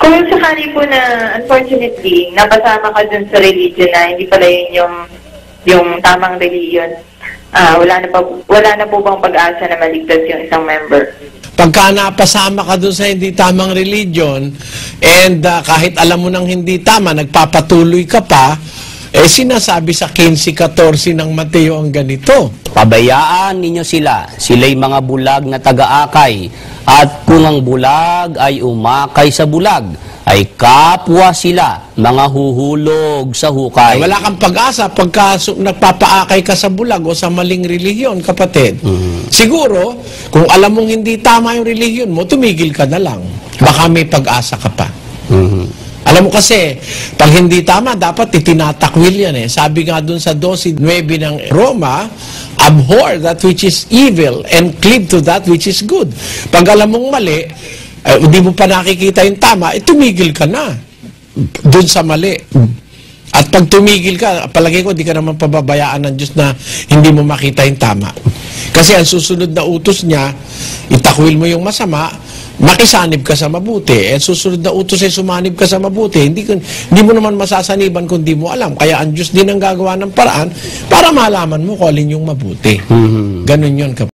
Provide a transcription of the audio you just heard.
Kung sakali po na, unfortunately, napasama ka dun sa religion na hindi pala yun yung, yung tamang religion, ah wala, na pa, wala na po bang pag-asa na maligtas yung isang member? Pagka napasama ka dun sa hindi tamang religion, and ah, kahit alam mo nang hindi tama, nagpapatuloy ka pa, eh sinasabi sa 15-14 ng Mateo ang ganito. Pabayaan ninyo sila, sila'y mga bulag na taga-akay, at kung ang bulag ay umakay sa bulag, ay kapwa sila, mga huhulog sa hukay. Ay, wala kang pag-asa pagka nagpapaakay ka sa bulag o sa maling relihiyon, kapatid. Siguro, kung alam mong hindi tama yung relihiyon mo, tumigil ka na lang. Baka may pag-asa ka pa. Mhm. Alam mo kasi, pag hindi tama, dapat itinatakwil yan eh. Sabi nga dun sa 12.9 ng Roma, abhor that which is evil and cleave to that which is good. Pag alam mong mali, eh, hindi mo pa nakikita yung tama, eh, tumigil ka na dun sa mali. At pag tumigil ka, palagay ko, di ka naman pababayaan ng Diyos na hindi mo makita yung tama. Kasi ang susunod na utos niya, itakwil mo yung masama, makisanib ka sa mabuti. At susunod na utos ay sumanib ka sa mabuti. Hindi, hindi mo naman masasaniban kung di mo alam. Kaya ang Diyos din ang gagawa ng paraan para malaman mo kung alin yung mabuti. Ganun yun, kapatid.